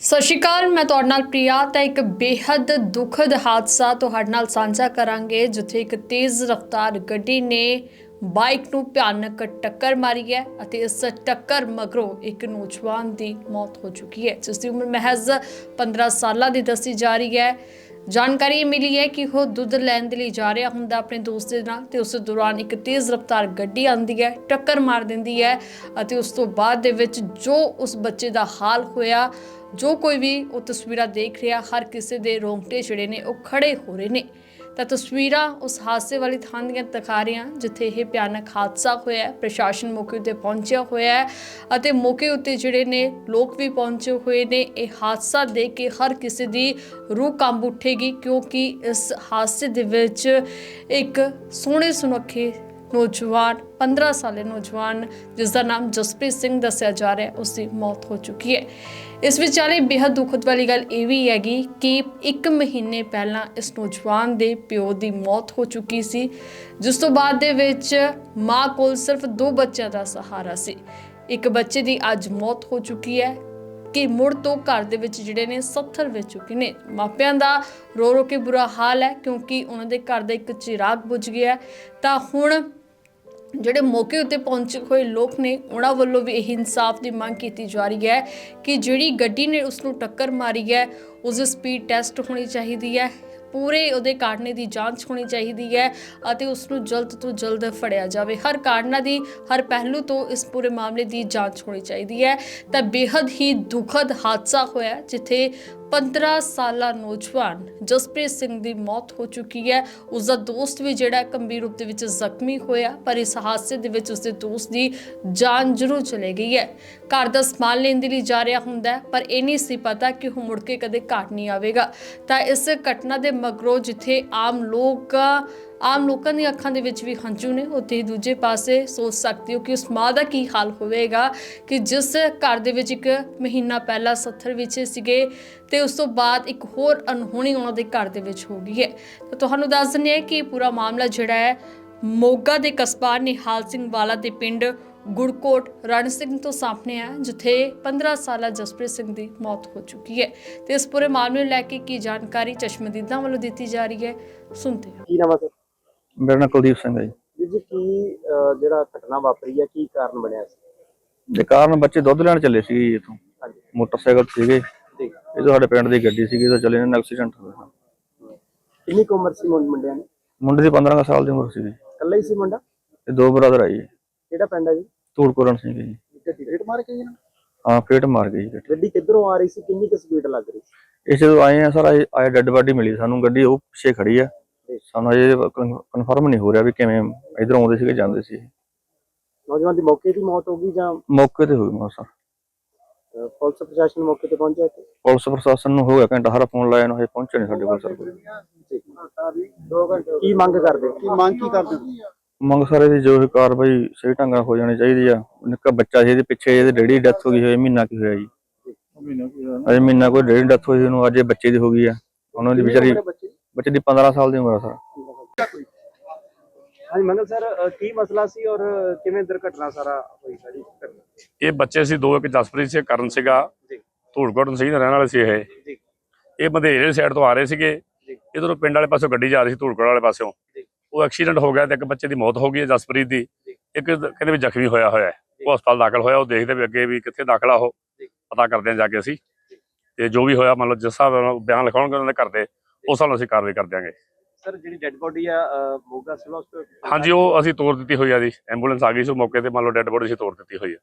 ਸਤਿ ਸ਼੍ਰੀ ਅਕਾਲ, ਮੈਂ ਤੁਹਾਡੇ ਨਾਲ ਪ੍ਰਿਆ ਤਾਂ ਇੱਕ ਬੇहद ਦੁਖਦ ਹਾਦਸਾ ਤੁਹਾਡੇ ਨਾਲ ਸਾਂਝਾ ਕਰਾਂਗੇ, ਜਿੱਥੇ ਇੱਕ ਤੇਜ਼ ਰਫ਼ਤਾਰ ਗੱਡੀ ਨੇ ਬਾਈਕ ਨੂੰ ਭਿਆਨਕ ਟੱਕਰ ਮਾਰੀ ਹੈ ਅਤੇ ਇਸ ਟੱਕਰ ਮਗਰੋਂ ਇੱਕ ਨੌਜਵਾਨ ਦੀ ਮੌਤ ਹੋ ਚੁੱਕੀ ਹੈ, ਜਿਸ ਦੀ ਉਮਰ ਮਹਿਜ਼ 15 ਸਾਲਾਂ ਦੀ ਦੱਸੀ ਜਾ ਰਹੀ ਹੈ। ਜਾਣਕਾਰੀ ਮਿਲੀ ਹੈ ਕਿ ਉਹ ਦੁੱਧ ਲੈਣ ਦੇ ਲਈ ਜਾ ਰਿਹਾ ਹੁੰਦਾ ਆਪਣੇ ਦੋਸਤ ਦੇ ਨਾਲ ਤੇ ਉਸ ਦੌਰਾਨ ਇੱਕ ਤੇਜ਼ ਰਫ਼ਤਾਰ ਗੱਡੀ ਆਂਦੀ ਹੈ, ਟੱਕਰ ਮਾਰ ਦਿੰਦੀ ਹੈ ਅਤੇ ਉਸ ਤੋਂ ਬਾਅਦ ਦੇ ਵਿੱਚ ਜੋ ਉਸ ਬੱਚੇ ਦਾ ਹਾਲ ਹੋਇਆ ਜੋ ਕੋਈ ਵੀ ਉਹ ਤਸਵੀਰਾਂ ਦੇਖ ਰਿਹਾ, ਹਰ ਕਿਸੇ ਦੇ ਰੋਂਗਟੇ ਜਿਹੜੇ ਨੇ, ਉਹ ਖੜੇ ਹੋ ਰਹੇ ਨੇ। ਤਾਂ ਤਸਵੀਰਾਂ ਉਸ ਹਾਦਸੇ ਵਾਲੀ ਥਾਂ ਦੀਆਂ ਦਿਖਾ ਰਹੀਆਂ, ਜਿੱਥੇ ਇਹ ਭਿਆਨਕ ਹਾਦਸਾ ਹੋਇਆ ਪ੍ਰਸ਼ਾਸਨ ਮੌਕੇ ਉੱਤੇ ਪਹੁੰਚਿਆ ਹੋਇਆ ਅਤੇ ਮੌਕੇ ਉੱਤੇ ਜਿਹੜੇ ਨੇ, ਲੋਕ ਵੀ ਪਹੁੰਚੇ ਹੋਏ ਨੇ। ਇਹ ਹਾਦਸਾ ਦੇਖ ਕੇ ਹਰ ਕਿਸੇ ਦੀ ਰੂਹ ਕੰਬ ਉੱਠੇਗੀ, ਕਿਉਂਕਿ ਇਸ ਹਾਦਸੇ ਦੇ ਵਿੱਚ ਇੱਕ ਸੋਹਣੇ ਸੁਨੱਖੇ ਨੌਜਵਾਨ 15 ਸਾਲੇ ਨੌਜਵਾਨ ਜਿਸ ਦਾ ਨਾਮ ਜਸਪ੍ਰੀਤ ਸਿੰਘ ਦੱਸਿਆ ਜਾ ਰਿਹਾ ਹੈ ਉਸ ਦੀ ਮੌਤ ਹੋ ਚੁੱਕੀ ਹੈ। ਇਸ ਵਿਚਾਲੇ ਬੇहद ਦੁਖਦ ਵਾਲੀ ਗੱਲ ਇਹ ਵੀ ਹੈਗੀ ਕਿ 1 ਮਹੀਨੇ ਪਹਿਲਾਂ ਇਸ ਨੌਜਵਾਨ ਦੇ ਪਿਓ ਦੀ ਮੌਤ ਹੋ ਚੁੱਕੀ ਸੀ, ਜਿਸ ਤੋਂ ਬਾਅਦ ਦੇ ਵਿੱਚ ਮਾਂ ਕੋਲ ਸਿਰਫ ਦੋ ਬੱਚਿਆਂ ਦਾ ਸਹਾਰਾ ਸੀ। ਇੱਕ ਬੱਚੇ ਦੀ ਅੱਜ ਮੌਤ ਹੋ ਚੁੱਕੀ ਹੈ ਕਿ ਮੁੜ ਤੋਂ ਘਰ ਦੇ ਵਿੱਚ ਜਿਹੜੇ ਨੇ 70 ਵਿੱਚ ਚੁੱਕੇ ਨੇ। ਮਾਪਿਆਂ ਦਾ ਰੋ ਰੋ ਕੇ ਬੁਰਾ ਹਾਲ ਹੈ ਕਿਉਂਕਿ ਉਹਨਾਂ ਦੇ ਘਰ ਦਾ ਇੱਕ ਚਿਰਾਗ ਬੁਝ ਗਿਆ ਤਾਂ ਹੁਣ ਜਿਹੜੇ ਮੌਕੇ ਉੱਤੇ ਪਹੁੰਚੇ ਹੋਏ ਲੋਕ ਨੇ, ਉਹਨਾਂ ਵੱਲੋਂ ਵੀ ਇਹ ਇਨਸਾਫ ਦੀ ਮੰਗ ਕੀਤੀ ਜਾ ਰਹੀ ਹੈ ਕਿ ਜਿਹੜੀ ਗੱਡੀ ਨੇ ਉਸ ਨੂੰ ਟੱਕਰ ਮਾਰੀ ਹੈ ਉਸ ਦੀ ਸਪੀਡ ਟੈਸਟ ਹੋਣੀ ਚਾਹੀਦੀ ਹੈ, ਪੂਰੇ ਉਹਦੇ ਕਾਰਨੇ ਦੀ ਜਾਂਚ ਹੋਣੀ ਚਾਹੀਦੀ ਹੈ ਅਤੇ ਉਸ ਨੂੰ ਜਲਦ ਤੋਂ ਜਲਦ ਫੜਿਆ ਜਾਵੇ। ਹਰ ਕਾਰਨਾਂ ਦੀ, ਹਰ ਪਹਿਲੂ ਤੋਂ ਇਸ ਪੂਰੇ ਮਾਮਲੇ ਦੀ ਜਾਂਚ ਹੋਣੀ ਚਾਹੀਦੀ ਹੈ। ਤਾਂ ਬੇहद ਹੀ ਦੁਖਦ ਹਾਦਸਾ ਹੋਇਆ, ਜਿੱਥੇ 15 ਸਾਲਾ ਨੌਜਵਾਨ ਜਸਪ੍ਰੀਤ ਸਿੰਘ ਦੀ ਮੌਤ ਹੋ ਚੁੱਕੀ ਹੈ। ਉਸ ਦਾ ਦੋਸਤ ਵੀ ਜਿਹੜਾ ਗੰਭੀਰ ਰੂਪ ਦੇ ਵਿੱਚ ਜ਼ਖਮੀ ਹੋਇਆ, ਪਰ ਇਸ ਹਾਦਸੇ ਦੇ ਵਿੱਚ ਉਸ ਦੇ ਦੋਸਤ ਦੀ ਜਾਨ ਜ਼ਰੂਰ ਚਲੇ ਗਈ ਹੈ। ਘਰ ਦਾ ਸਮਾਨ ਲੈਣ ਦੇ ਲਈ ਜਾ ਰਿਹਾ ਹੁੰਦਾ ਪਰ ਇਹ ਨਹੀਂ ਸੀ ਪਤਾ ਕਿ ਉਹ ਮੁੜ ਕੇ ਕਦੇ ਘਾਟ ਨਹੀਂ ਆਵੇਗਾ। ਤਾਂ ਇਸ ਘਟਨਾ ਦੇ ਮਗਰੋਂ ਜਿੱਥੇ ਆਮ ਲੋਕ ਆਮ ਲੋਕਾਂ ਦੀਆਂ ਅੱਖਾਂ ਦੇ ਵਿੱਚ ਵੀ ਹੰਝੂ ਨੇ। ਉੱਥੇ ਹੀ ਦੂਜੇ ਪਾਸੇ ਸੋਚ ਸਕਦੇ ਹੋ ਕਿ ਉਸ ਮਾਂ ਦਾ ਕੀ ਹਾਲ ਹੋਵੇਗਾ ਕਿ ਜਿਸ ਘਰ ਦੇ ਵਿੱਚ ਇੱਕ ਮਹੀਨਾ ਪਹਿਲਾਂ 70 ਵਿੱਚ ਸੀਗੇ ਤੇ ਉਸ ਤੋਂ ਬਾਅਦ ਇੱਕ ਹੋਰ ਅਨਹੋਣੀ ਉਹਨਾਂ ਦੇ ਘਰ ਦੇ ਵਿੱਚ ਹੋ ਗਈ ਹੈ। ਤਾਂ ਤੁਹਾਨੂੰ ਦੱਸ ਦਿੰਦੇ ਹਾਂ ਕਿ ਇਹ ਪੂਰਾ ਮਾਮਲਾ ਜਿਹੜਾ ਹੈ, ਮੋਗਾ ਦੇ ਕਸਬਾ ਨਿਹਾਲ ਸਿੰਘ ਵਾਲਾ ਦੇ ਪਿੰਡ ਗੁੜਕੋਟ ਰਣ ਸਿੰਘ ਤੋਂ ਸਾਹਮਣੇ ਆ ਜਿੱਥੇ 15 ਸਾਲਾ ਜਸਪ੍ਰੀਤ ਸਿੰਘ ਦੀ ਮੌਤ ਹੋ ਚੁੱਕੀ ਹੈ। ਤੇ ਇਸ ਪੂਰੇ ਮਾਮਲੇ ਨੂੰ ਲੈ ਕੇ ਕੀ ਜਾਣਕਾਰੀ ਚਸ਼ਮਦੀਦਾਂ ਵੱਲੋਂ ਦਿੱਤੀ ਜਾ ਰਹੀ ਹੈ, ਸੁਣਦੇ ਹਾਂ ਕੀ ਨਾਮ ਹੈ ਮੇਰਾ ਨਾਮ ਕੁਲਦੀਪ ਸਿੰਘ ਹੈ ਜੀ। ਵੀਰ ਜੀ ਕੀ ਅਹ, ਜਿਹੜਾ ਘਟਨਾ ਵਾਪਰੀ ਹੈ ਕੀ ਕਾਰਨ ਬਣਿਆ ਸੀ? ਦੇ ਕਾਰਨ ਬੱਚੇ ਦੁੱਧ ਲੈਣ ਚੱਲੇ ਸੀ ਜੀ ਇੱਥੋਂ। ਹਾਂਜੀ। ਮੋਟਰਸਾਈਕਲ ਤੇ ਸੀਗੇ। ਜੀ। ਇਹ ਤਾਂ ਸਾਡੇ ਪਿੰਡ ਦੀ ਗੱਡੀ ਸੀਗੀ ਤਾਂ ਚੱਲੇ ਨੇ ਐਕਸੀਡੈਂਟ ਹੋ ਗਿਆ। ਕਿੰਨੀ ਕੁ ਉਮਰ ਸੀ ਮੁੰ- ਮੁੰਡਿਆਂ ਦੀ? ਮੁੰਡੇ ਦੀ 15 ਕੁ ਸਾਲ ਦੀ ਉਮਰ ਸੀਗੀ। ਇਕੱਲਾ ਹੀ ਸੀ ਮੁੰਡਾ? ਤੇ ਦੋ ਬ੍ਰਦਰ ਆਈ ਕਿਹੜਾ ਪਿੰਡ ਹੈ ਜੀ? ਧੂੜਕੋਰਨ ਸਿੰਘ ਜੀ। ਗੱਡੀ ਰੇਟ ਮਾਰ ਕੇ ਜੀ ਨਾ? ਹਾਂ ਫੇਟ ਮਾਰ ਗਈ ਜੀ ਗੱਡੀ ਗੱਡੀ ਕਿੱਧਰੋਂ ਆ ਰਹੀ ਸੀ? ਕਿੰਨੀ ਕੁ ਸਪੀਡ ਲੱਗ ਰਹੀ ਸੀ? ਇਹ ਜਦੋਂ ਆਏ ਆ ਸਰ ਆਏ ਡੈੱਡ ਬਾਡੀ ਮਿਲੀ ਸਾਨੂੰ। ਗੱਡੀ ਉਹ ਪਿੱਛੇ ਖੜੀ ਆ। ਜੀ। ਸਾਨੂੰ ਅਜੇ ਕਨਫਰਮ ਨਹੀਂ ਹੋ ਰਿਹਾ ਵੀ ਕਿਵੇਂ ਇਧਰੋਂ ਆਉਂਦੇ ਸੀਗੇ ਜਾਂਦੇ ਸੀ। ਨੌਜਵਾਨ ਦੀ ਮੌਕੇ ਦੀ ਮੌਤ ਹੋ ਗਈ ਜਾਂ? ਮੌਕੇ ਤੇ ਹੋਈ ਮੌਤ ਸਰ। ਪੁਲਿਸ ਪ੍ਰਸ਼ਾਸਨ ਮੌਕੇ ਤੇ ਪਹੁੰਚਿਆ ਇੱਥੇ? ਪੁਲਿਸ ਪ੍ਰਸ਼ਾਸਨ ਨੂੰ ਹੋ ਗਿਆ ਘੰਟਾ ਹਰਾ ਫੋਨ ਲਾਇਆ ਨੂੰ ਹਜੇ ਪਹੁੰਚੇ ਨਹੀਂ ਸਾਡੇ ਕੋਲ ਸਰ। ਕੀ ਮੰਗ ਕਰਦੇ? ਕੀ ਮੰਗ ਕੀ ਕਰਦੇ? ਮੰਗ ਸਾਰੇ ਦੀ ਜੋ ਇਹ ਕਾਰਵਾਈ ਸਹੀ ਢੰਗ ਨਾਲ ਹੋ ਜਾਣੀ ਚਾਹੀਦੀ ਆ। ਨਿੱਕਾ ਬੱਚਾ ਸੀ ਇਹਦੇ ਪਿੱਛੇ ਇਹਦੇ ਡੈਡੀ ਡੈਥ ਹੋ ਗਈ ਹੋਈ ਮਹੀਨਾ ਕੀ ਹੋਇਆ ਜੀ। ਅਜੇ ਮਹੀਨਾ ਕੋਈ ਡੈਡੀ ਡੈਥ ਹੋਈ ਸੀ ਉਹਨੂੰ ਅੱਜ ਇਹ ਬੱਚੇ ਦੀ ਹੋ ਗਈ ਆ। ਉਹਨਾਂ ਦੀ ਵਿਚਾਰੀ ਬੱਚੇ ਦੀ 15 ਸਾਲ ਦੀ ਉਮਰ ਆ ਸਰ। ਹਾਂਜੀ ਮੰਗਲ ਸਰ ਕੀ ਮਸਲਾ ਸੀ ਔਰ ਕਿਵੇਂ ਦੁਰਘਟਨਾ ਸਾਰਾ ਹੋਈ ਸਾਰੀ ਇਹ ਬੱਚੇ ਸੀ ਦੋ ਇੱਕ ਜਸਪ੍ਰੀਤ ਸੀ ਕਰਨ ਸੀਗਾ। ਜੀ। ਧੂੜਕੋਟ ਸੀ ਰਹਿਣ ਵਾਲੇ ਸੀ ਇਹ। ਜੀ। ਇਹ ਬੰਦੇਰੇ ਸਾਈਡ ਤੋਂ ਆ ਰਹੇ ਸੀਗੇ। ਜੀ। ਇਧਰੋਂ ਪਿੰਡ ਵਾਲੇ ਪਾਸੋਂ ਗੱਡੀ ਜਾ ਰਹੀ ਸੀ ਧੂੜਕੋਟ ਵਾਲੇ ਪਾਸਿਓਂ ਜੀ। ਉਹ ਐਕਸੀਡੈਂਟ ਹੋ ਗਿਆ ਤੇ ਇੱਕ ਬੱਚੇ ਦੀ ਮੌਤ ਹੋ ਗਈ ਹੈ ਜਸਪ੍ਰੀਤ ਦੀ। ਇੱਕ ਕਹਿੰਦੇ ਵੀ ਜ਼ਖਮੀ ਹੋਇਆ ਹੋਇਆ ਹੈ। ਉਹ ਹਸਪਤਾਲ ਦਾਖਲ ਹੋਇਆ ਉਹ ਦੇਖਦੇ ਵੀ ਅੱਗੇ ਵੀ ਕਿੱਥੇ ਦਾਖਲਾ ਉਹ। ਪਤਾ ਕਰਦੇ ਹਾਂ ਜਾ ਕੇ ਅਸੀਂ। ਤੇ ਜੋ ਵੀ ਹੋਇਆ ਮੰਨ ਲਓ ਜਿਸ ਹਿਸਾਬ ਨਾਲ ਬਿਆਨ ਲਿਖਾਉਣਗੇ ਉਹਨਾਂ ਦੇ ਘਰ ਦੇ। ਉਸ ਨਾਲ ਅਸੀਂ ਕਾਰਵਾਈ ਕਰ ਦਿਆਂਗੇ। ਸਰ ਜਿਹੜੀ ਡੈੱਡ ਬੋਡੀ ਆ ਮੋਗਾ ਸਿਵਲ ਹਾਂਜੀ ਉਹ ਅਸੀਂ ਤੋੜ ਦਿੱਤੀ ਹੋਈ ਆ ਜੀ। ਐਂਬੂਲੈਂਸ ਆ ਗਈ ਸੀ ਉਹ ਮੌਕੇ ਤੇ ਮੰਨ ਲਓ ਡੈੱਡ ਬੋਡੀ ਸੀ ਤੋੜ ਦਿੱਤੀ ਹੋਈ ਹੈ